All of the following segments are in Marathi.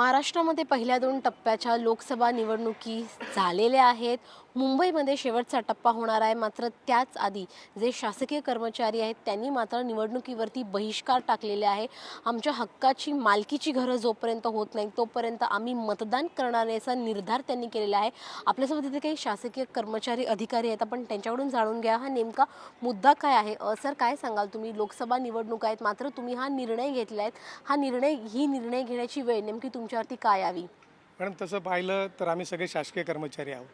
महाराष्ट्रामध्ये पहिल्या दोन टप्प्याच्या लोकसभा निवडणुकी झालेल्या आहेत. मुंबईमध्ये शेवटचा टप्पा होणार आहे. मात्र त्याच आधी जे शासकीय कर्मचारी आहेत त्यांनी मात्र निवडणुकीवरती बहिष्कार टाकलेले आहे. आमच्या हक्काची मालकीची घरं जोपर्यंत होत नाही तोपर्यंत आम्ही मतदान करणाऱ्याचा असा निर्धार त्यांनी केलेला आहे. आपल्यासोबत इथे काही शासकीय कर्मचारी अधिकारी आहेत. आपण त्यांच्याकडून जाणून घ्या हा नेमका मुद्दा काय आहे? सर काय सांगाल तुम्ही? लोकसभा निवडणूक आहेत मात्र तुम्ही हा निर्णय घेतला आहे. हा निर्णय ही निर्णय घेण्याची वेळ नेमकी तुमच्यावरती काय यावी? मॅडम तसं पाहिलं तर आम्ही सगळे शासकीय कर्मचारी आहोत.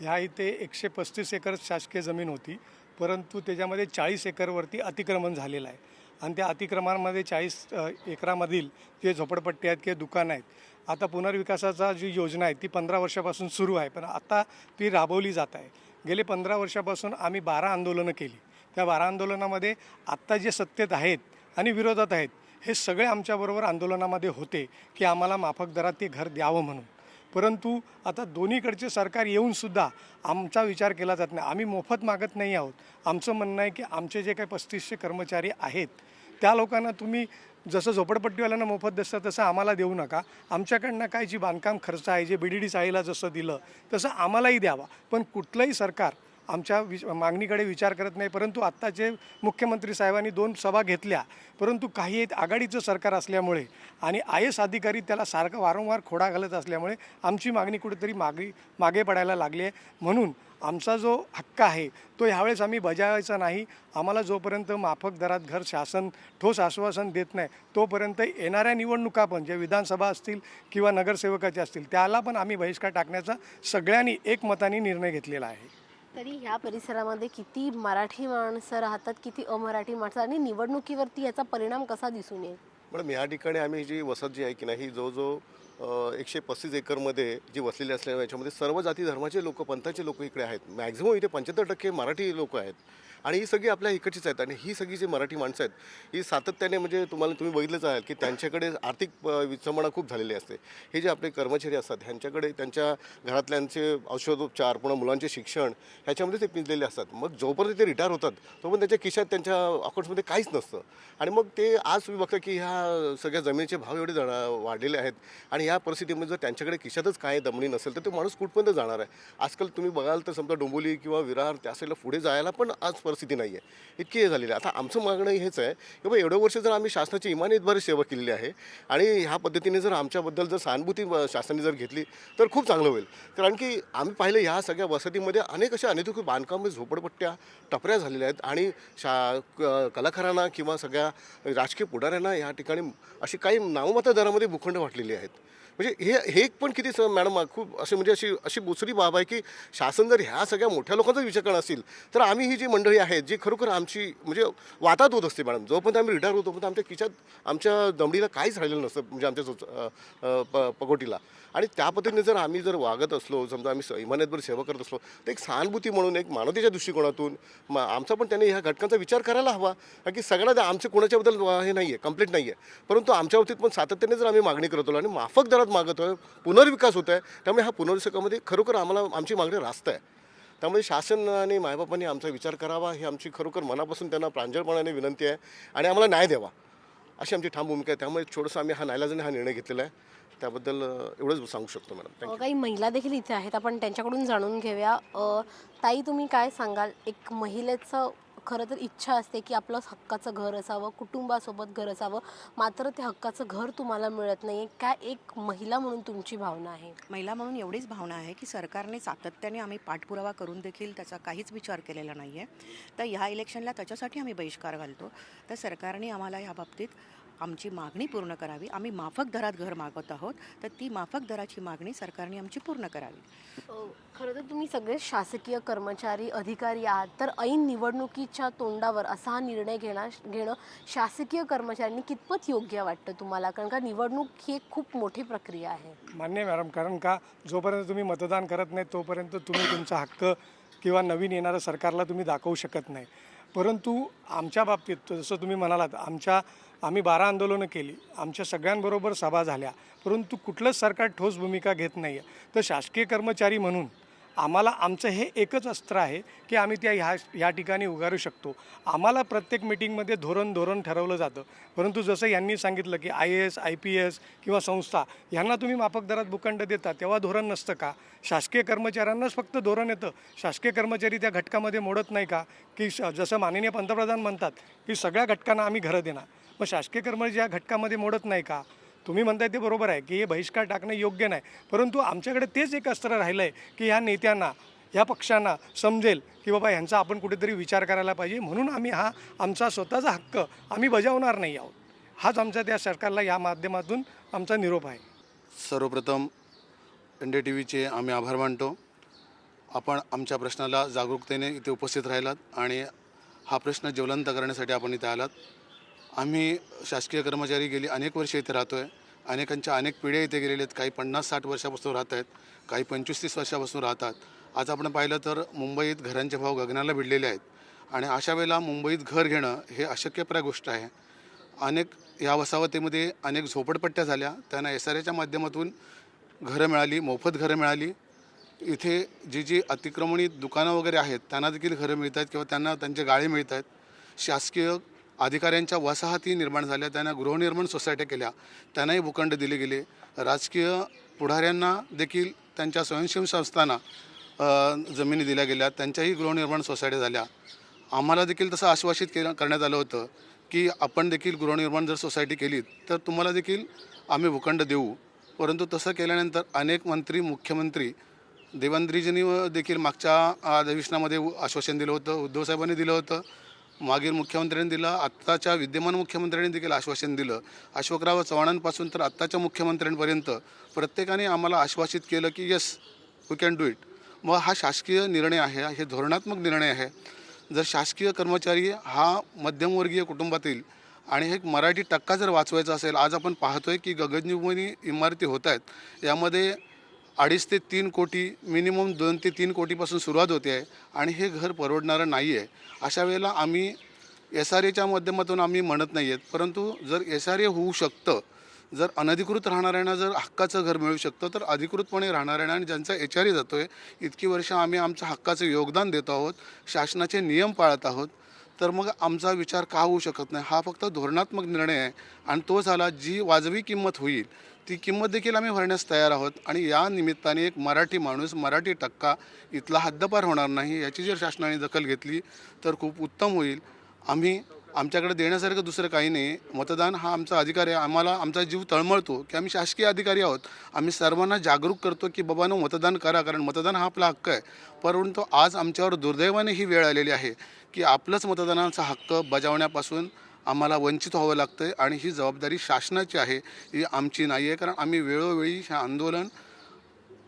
ह्या इथे एकशे पस्तीस एकर शासकीय जमीन होती परंतु त्याच्यामध्ये चाळीस एकरवरती अतिक्रमण झालेलं आहे. आणि त्या अतिक्रमणामध्ये चाळीस एकरामधील जे झोपडपट्टी आहेत किंवा दुकानं आहेत आता पुनर्विकासाचा जी योजना आहे ती पंधरा वर्षापासून सुरू आहे पण आता ती राबवली जात आहे. गेले पंधरा वर्षापासून आम्ही बारा आंदोलनं केली. त्या बारा आंदोलनामध्ये आत्ता जे सत्तेत आहेत आणि विरोधात आहेत हे सगळे आमच्याबरोबर आंदोलनामध्ये होते की आम्हाला माफक दरात ते घर द्यावं म्हणून. परंतु आता दोन्हीकडचे सरकार येऊनसुद्धा आमचा विचार केला जात नाही. आम्ही मोफत मागत नाही आहोत. आमचं म्हणणं आहे की आमचे जे काही पस्तीसशे कर्मचारी आहेत त्या लोकांना तुम्ही जसं झोपडपट्टीवाल्यांना मोफत देता तसं आम्हाला देऊ नका. आमच्याकडनं काय जी बांधकाम खर्च आहे जे बी डी डी चाळीला जसं दिलं तसं आम्हालाही द्यावा. पण कुठलंही सरकार आमच्या विच मागणीकडे विचार करत नाही परंतु आत्ताचे मुख्यमंत्री साहेबांनी दोन सभा घेतल्या परंतु काही एक आघाडीचं सरकार असल्यामुळे आणि आय एस अधिकारी त्याला सारखं वारंवार खोडा घालत असल्यामुळे आमची मागणी कुठेतरी मागे मागे पडायला लागली आहे. म्हणून आमचा जो हक्क आहे तो ह्यावेळेस आम्ही बजावायचा नाही. आम्हाला जोपर्यंत माफक दरात घर शासन ठोस आश्वासन देत नाही तोपर्यंत येणाऱ्या निवडणुका पण ज्या विधानसभा असतील किंवा नगरसेवकाच्या असतील त्याला पण आम्ही बहिष्कार टाकण्याचा सगळ्यांनी एकमताने निर्णय घेतलेला आहे. तरी ह्या परिसरामध्ये किती मराठी माणसं राहतात किती अमराठी माणसं आणि निवडणुकीवरती याचा परिणाम कसा दिसून येईल? मॅडम या ठिकाणी आम्ही जी वसत जी आहे की नाही जो जो एकशे पस्तीस एकरमध्ये जी वसलेली असल्या याच्यामध्ये सर्व जाती धर्माचे लोक पंथाचे लोक इकडे आहेत. मॅक्झिमम इथे पंच्याहत्तर टक्के मराठी लोक आहेत. आणि ही सगळी आपल्या इकडचीच आहेत. आणि ही सगळी जी मराठी माणसं आहेत ही सातत्याने म्हणजे तुम्हाला तुम्ही बघितलंच आहात की त्यांच्याकडे आर्थिक अ, विचंबणा खूप झालेली असते. हे जे आपले कर्मचारी असतात ह्यांच्याकडे त्यांच्या घरातल्यांचे औषधोपचार पुन्हा मुलांचे शिक्षण ह्याच्यामध्ये ते पिंजलेले असतात. मग जोपर्यंत ते रिटायर होतात तोपर्यंत त्यांच्या खिशात त्यांच्या अकाउंट्समध्ये काहीच नसतं. आणि मग ते आज तुम्ही बघता की ह्या सगळ्या जमिनीचे भाव एवढे जाणा वाढलेले आहेत आणि या परिस्थितीमध्ये जर त्यांच्याकडे खिशातच काय दमणी नसेल तर तो माणूस कुठपर्यंत जाणार आहे? आजकाल तुम्ही बघाल तर समजा डोंबोली किंवा विरार त्या साईडला पुढे जायला पण आज परिस्थिती नाही आहे इतकी हे झालेली आहे. आता आमचं मागणं हेच आहे की बाबा एवढं वर्ष जर आम्ही शासनाची इमानीतभर सेवा केलेली आहे आणि ह्या पद्धतीने जर आमच्याबद्दल जर सहानुभूती शासनाने जर घेतली तर खूप चांगलं होईल. कारण की आम्ही पाहिलं ह्या सगळ्या वसतीमध्ये अनेक अशा अनेक बांधकाम झोपडपट्ट्या टपऱ्या झालेल्या आहेत आणि शा क- कलाकारांना किंवा सगळ्या राजकीय पुढाऱ्यांना या ठिकाणी अशी काही नाममात्र दरामध्ये भूखंड वाटलेली आहेत. म्हणजे हे हे पण किती मॅडम खूप असे म्हणजे अशी अशी दुसरी बाब आहे की शासन जर ह्या सगळ्या मोठ्या लोकांचा विचार करणार असेल तर आम्ही ही जी मंडळी आहेत जी खरोखर आमची म्हणजे वातात होत असते मॅडम जोपर्यंत आम्ही रिटायर होतो तोपर्यंत आमच्या खिशात आमच्या दमडीला काहीच राहिलेलं नसतं म्हणजे आमच्या प पकोटीला आणि त्या पद्धतीने जर आम्ही जर वागत असलो समजा आम्ही इमानतभर सेवा करत असलो तर एक सहानुभूती म्हणून एक मानवतेच्या दृष्टिकोनातून म आमचा पण त्यांनी ह्या घटकांचा विचार करायला हवा कारण की सगळ्यांना आमचे कोणाच्याबद्दल हे नाही आहे कंप्लेंट नाही आहे परंतु आमच्या बाबतीत पण सातत्याने जर आम्ही मागणी करतो आणि माफक दरात मागतोय पुनर्विकास होत आहे त्यामुळे ह्या पुनर्विकासामध्ये खरोखर आम्हाला आमची मागणी रास्त आहे. त्यामुळे शासन आणि मायबापांनी आमचा विचार करावा ही आमची खरोखर मनापासून त्यांना प्रांजळपणाने विनंती आहे आणि आम्हाला न्याय द्यावा. अशी आमची ठाम भूमिका आहे. त्यामुळे थोडंसं आम्ही हा नायलाजाने हा निर्णय घेतलेला आहे. त्याबद्दल एवढंच सांगू शकतो मॅडम. काही महिला देखील इथे आहेत. आपण त्यांच्याकडून जाणून घेऊया. ताई तुम्ही काय सांगाल? एक महिलेचं खरं तर इच्छा असते की आपलं हक्काचं घर असावं कुटुंबासोबत घर असावं. मात्र ते हक्काचं घर तुम्हाला मिळत नाही काय एक महिला म्हणून तुमची भावना आहे? महिला म्हणून एवढीच भावना आहे की सरकारने सातत्याने आम्ही पाठपुरावा करून देखील त्याचा काहीच विचार केलेला नाही आहे तर ह्या इलेक्शनला त्याच्यासाठी आम्ही बहिष्कार घालतो. तर सरकारने आम्हाला या बाबतीत आमची मागणी पूर्ण करावी. आम्ही माफक दरात घर मागत आहोत तर ती माफक दराची मागणी सरकारने आमची पूर्ण करावी. खरं तर तुम्ही सगळे शासकीय कर्मचारी अधिकारी आहात तर ऐन निवडणुकीच्या तोंडावर असा हा निर्णय घेणार घेणं शासकीय कर्मचाऱ्यांनी कितपत योग्य वाटतं तुम्हाला? कारण का निवडणूक ही एक खूप मोठी प्रक्रिया आहे. मान्य मॅडम कारण का जोपर्यंत तुम्ही मतदान करत नाही तोपर्यंत तुम्ही तुमचा हक्क किंवा नवीन येणाऱ्या सरकारला तुम्ही दाखवू शकत नाही. परंतु आमच्या बाबतीत जसं तुम्ही म्हणालात आमच्या आम्ही बारा आंदोलनं केली. आमच्या सगळ्यांबरोबर सभा झाल्या. परंतु कुठलंच सरकार ठोस भूमिका घेत नाही आहे तर शासकीय कर्मचारी म्हणून आम्हाला आमचं हे एकच अस्त्र आहे की आम्ही त्या ह्या ह्या ठिकाणी उगारू शकतो. आम्हाला प्रत्येक मिटिंगमध्ये धोरण धोरण ठरवलं जातं. परंतु जसं यांनी सांगितलं की I A S I P S किंवा संस्था यांना तुम्ही माफक दरात भूखंड देता तेव्हा धोरण नसतं का? शासकीय कर्मचाऱ्यांनाच फक्त धोरण येतं. शासकीय कर्मचारी त्या घटकामध्ये मोडत नाही का? की श जसं माननीय पंतप्रधान म्हणतात की सगळ्या घटकांना आम्ही घरं देणार. मग शासकीय कर्मचारी या घटकामध्ये मोडत नाही का? तुम्ही म्हणताय ते बरोबर आहे की हे बहिष्कार टाकणं योग्य नाही. परंतु आमच्याकडे तेच एक अस्त्र राहिलं आहे की ह्या नेत्यांना ह्या पक्षांना समजेल की बाबा ह्यांचा आपण कुठेतरी विचार करायला पाहिजे. म्हणून आम्ही हा आमचा स्वतःचा हक्क आम्ही बजावणार नाही आहोत. हाच आमचा त्या सरकारला या माध्यमातून आमचा निरोप आहे. सर्वप्रथम एन डी टी व्हीचे आम्ही आभार मानतो. आपण आमच्या प्रश्नाला जागरूकतेने इथे उपस्थित राहिलात आणि हा प्रश्न ज्वलंत करण्यासाठी आपण इथे आलात. आम्ही शासकीय कर्मचारी गेली अनेक वर्षे इथे राहतो आहे अनेकांच्या अनेक पिढ्या इथे गेलेल्या आहेत. काही पन्नास साठ वर्षापासून राहत आहेत. काही पंचवीस तीस वर्षापासून राहतात. आज आपण पाहिलं तर मुंबईत घरांचे भाव गगनाला भिडलेले आहेत. आणि अशा वेळेला मुंबईत घर घेणं हे अशक्यप्राय गोष्ट आहे. अनेक या वसाहतीमध्ये अनेक झोपडपट्ट्या झाल्या. त्यांना एस आर एच्या माध्यमातून घरं मिळाली मोफत घरं मिळाली. इथे जी जी अतिक्रमणित दुकानं वगैरे आहेत त्यांना देखील घरं मिळत आहेत किंवा त्यांना त्यांचे गाळे मिळत आहेत शासकीय अधिकाऱ्यांच्या वसाहती निर्माण झाल्या त्यांना गृहनिर्माण सोसायट्या केल्या त्यांनाही भूखंड दिले गेले. राजकीय पुढाऱ्यांना देखील त्यांच्या स्वयंसेवी संस्थांना जमिनी दिल्या गेल्या त्यांच्याही गृहनिर्माण सोसायट्या झाल्या. आम्हाला देखील तसं आश्वासित केलं करण्यात आलं होतं की आपण देखील गृहनिर्माण जर सोसायटी केली तर तुम्हाला देखील आम्ही भूखंड देऊ. परंतु तसं केल्यानंतर अनेक मंत्री मुख्यमंत्री देवेंद्रजींनी देखील मागच्या अधिवेशनामध्ये आश्वासन दिलं होतं उद्धवसाहेबांनी दिलं होतं. मागील मुख्यमंत्र्यांनी दिलं आत्ताच्या विद्यमान मुख्यमंत्र्यांनी देखील आश्वासन दिलं. अशोकराव चव्हाणांपासून तर आत्ताच्या मुख्यमंत्र्यांपर्यंत प्रत्येकाने आम्हाला आश्वासित केलं की yes we can do it मग हा शासकीय निर्णय आहे हे धोरणात्मक निर्णय आहे. जर शासकीय कर्मचारी हा मध्यमवर्गीय कुटुंबातील आणि एक मराठी टक्का जर वाचवायचा असेल आज आपण पाहतोय की गगनजुमनी इमारती होत आहेत. यामध्ये अडीच ते तीन कोटी मिनिमम दोन ते तीन कोटीपासून सुरुवात होते आहे आणि हे घर परवडणारं नाही आहे अशा वेळेला आम्ही एस आर एच्या माध्यमातून आम्ही म्हणत नाही आहेत परंतु जर एस आर ए होऊ शकतं जर अनधिकृत राहणाऱ्यांना जर हक्काचं घर मिळू शकतं तर अधिकृतपणे राहणाऱ्यांना आणि ज्यांचा एच आर ए जातो आहे इतकी वर्ष आम्ही आमचं हक्काचं योगदान देत आहोत शासनाचे नियम पाळत आहोत तर मग आमचा विचार का होऊ शकत नाही? हा फक्त धोरणात्मक निर्णय आहे आणि तो झाला जी वाजवी किंमत होईल ती किंमत देखील आम्ही भरण्यास तयार आहोत. आणि या निमित्ताने एक मराठी माणूस मराठी टक्का इथला हद्दपार होणार नाही याची जर शासनाने दखल घेतली तर खूप उत्तम होईल. आम्ही आमच्याकडे देण्यासारखं दुसरं काही नाही. मतदान हा आमचा अधिकार आहे. आम्हाला आमचा जीव तळमळतो की आम्ही शासकीय अधिकारी आहोत. आम्ही सर्वांना जागरूक करतो की बाबांनो मतदान करा कारण मतदान हा आपला हक्क आहे. परंतु आज आमच्यावर दुर्दैवाने ही वेळ आलेली आहे की आपलंच मतदानाचा हक्क बजावण्यापासून आम्हाला वंचित व्हावं लागतं आहे आणि ही जबाबदारी शासनाची आहे ही आमची नाही आहे. कारण आम्ही वेळोवेळी हे आंदोलन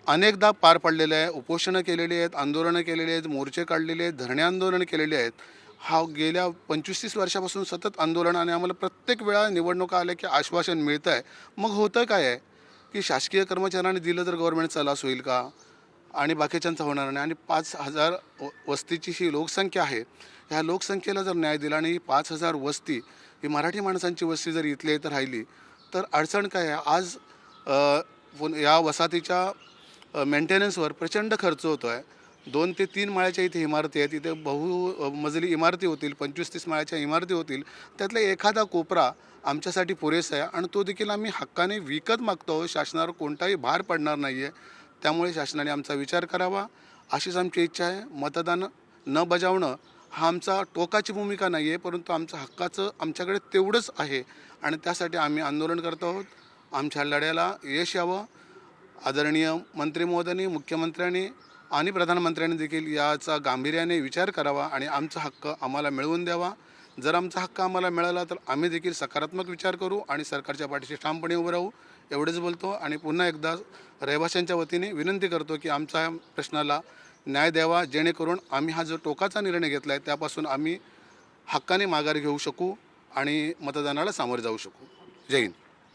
अनेकदा पार पडलेले आहे उपोषणं केलेली आहेत आंदोलनं केलेली आहेत मोर्चे काढलेले आहेत धरणे आंदोलन केलेले आहेत. हा गेल्या पंचवीस तीस वर्षापासून सतत आंदोलन आणि आम्हाला प्रत्येक वेळा निवडणुका आल्या की आश्वासन मिळतं आहे मग होतं काय आहे? की शासकीय कर्मचाऱ्यांनी दिलं तर गव्हर्नमेंटचा लास होईल का? आणि बाकीच्यांचा होणार नाही. आणि पाच हजार व- वस्तीची ही लोकसंख्या आहे. ह्या लोकसंख्येला जर न्याय दिला आणि पाच हजार वस्ती ही मराठी माणसांची वस्ती जर इथल्या इथं राहिली तर अडचण काय आहे? आज अ, या वसाहतीच्या मेंटेनन्सवर प्रचंड खर्च होतो आहे दोन ते तीन माळ्याच्या इथे इमारती आहेत. इथे बहु मजली इमारती होतील पंचवीस तीस माळ्याच्या इमारती होतील. त्यातला एखादा कोपरा आमच्यासाठी पुरेसा आहे आणि तो देखील आम्ही हक्काने विकत मागतो शासनावर कोणताही भार पडणार नाही आहे त्यामुळे शासनाने आमचा विचार करावा. अशीच आमची इच्छा आहे. मतदान न बजावणं हा आमचा टोकाची भूमिका नाही आहे परंतु आमचं हक्काचं आमच्याकडे तेवढंच आहे. आणि त्यासाठी आम्ही आंदोलन करत आहोत. आमच्या लढ्याला यश यावं. आदरणीय मंत्री महोदयांनी मुख्यमंत्र्यांनी आणि प्रधानमंत्र्यांनी देखील याचा गांभीर्याने विचार करावा आणि आमचा हक्क आम्हाला मिळवून द्यावा. जर आमचा हक्क आम्हाला मिळाला तर आम्ही देखील सकारात्मक विचार करू आणि सरकारच्या पाठीशी ठामपणे उभं राहू एवढेच बोलतो. आणि पुन्हा एकदा रहिवाशांच्या वतीने विनंती करतो की आमच्या प्रश्नाला न्याय द्यावा जेणेकरून आम्ही हा जो टोकाचा निर्णय घेतला आहे त्यापासून आम्ही हक्काने माघार घेऊ शकू आणि मतदानाला सामोरे जाऊ शकू. जय हिंद.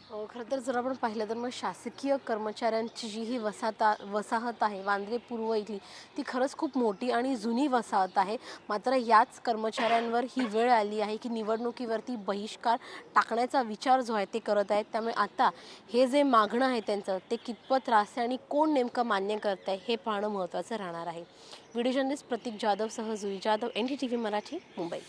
हो, खरं तर जर आपण पाहिलं तर मग शासकीय कर्मचाऱ्यांची जी ही वसाहता वसाहत आहे वांद्रे पूर्व इथली ती खरंच खूप मोठी आणि जुनी वसाहत आहे. मात्र याच कर्मचाऱ्यांवर ही वेळ आली आहे की निवडणुकीवरती बहिष्कार टाकण्याचा विचार जो आहे ते करत आहेत. त्यामुळे आता हे जे मागणं आहे त्यांचं ते कितपत राहते आणि कोण नेमकं मान्य करत आहे हे पाहणं महत्त्वाचं राहणार आहे. व्हिडिओ जर्नलिस्ट प्रतीक जाधवसह Jui Jadhav N D T V Marathi Mumbai.